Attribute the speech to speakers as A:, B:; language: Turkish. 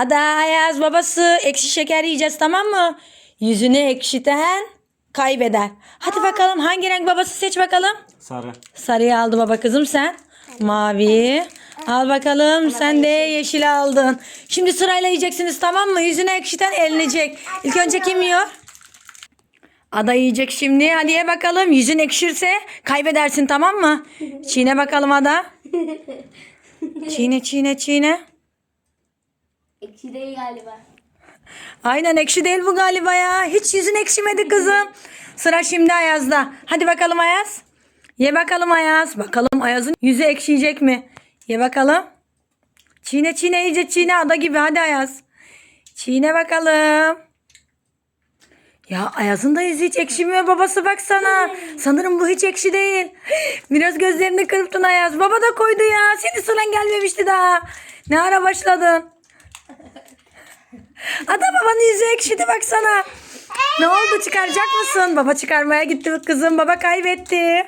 A: Ada Ayaz babası ekşi şeker yiyeceğiz tamam mı? Yüzünü ekşiten kaybeder. Hadi bakalım hangi renk babası seç bakalım.
B: Sarı.
A: Sarıyı aldı baba kızım sen. Mavi. Al bakalım sen de yeşil aldın. Şimdi sırayla yiyeceksiniz tamam mı? Yüzüne ekşiten elinecek. İlk önce kim yiyor? Ada yiyecek şimdi. Hadi ye bakalım. Yüzün ekşirse kaybedersin tamam mı? Çiğne bakalım Ada. Çiğne çiğne çiğne.
C: Ekşi değil galiba.
A: Aynen ekşi değil bu galiba ya. Hiç yüzün ekşimedi kızım. Sıra şimdi Ayaz'da. Hadi bakalım Ayaz. Ye bakalım Ayaz. Bakalım Ayaz'ın yüzü ekşiyecek mi? Ye bakalım. Çiğne çiğne iyice çiğne ada gibi. Hadi Ayaz. Çiğne bakalım. Ya Ayaz'ın da yüzü hiç ekşimiyor babası baksana. Sanırım bu hiç ekşi değil. Biraz gözlerini kırptın Ayaz. Baba da koydu ya. Senin sıran gelmemişti daha. Ne ara başladın? Ada babanın yüzü ekşidi baksana. Ne oldu çıkaracak mısın? Baba çıkarmaya gitti kızım. Baba kaybetti.